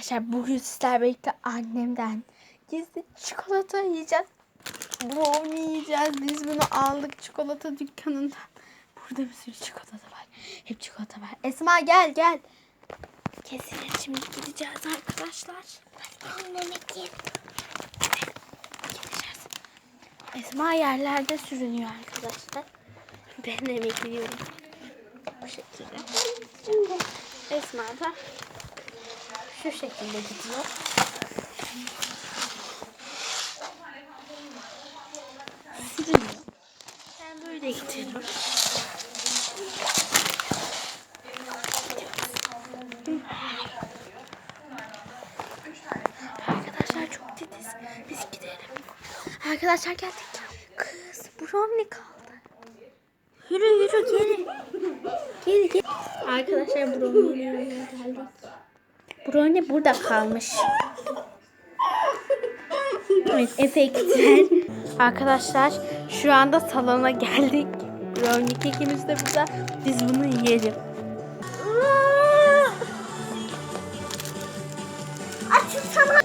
Arkadaşlar bugün sizlerle birlikte annemden gizli çikolata yiyeceğiz. Brownie yiyeceğiz. Biz bunu aldık çikolata dükkanından. Burada bir sürü çikolata var. Hep çikolata var. Esma gel gel. Kesin şimdi gideceğiz arkadaşlar. Gideceğiz. Esma yerlerde sürünüyor arkadaşlar. Ben de bekliyorum. Bu şekilde. Esma da şu şekilde gidiyor. Sürünüyor. Ben böyle gidiyorum. Arkadaşlar çok titiz. Biz gidelim. Arkadaşlar geldik. Kız brownie kaldı. Yürü yürü geri. Geri geri. Arkadaşlar brownie'ye geldik. Brownie burada kalmış. Evet efektler. Arkadaşlar şu anda salona geldik. Brownie kekimiz de burada. Biz bunu yiyelim. Açılsana.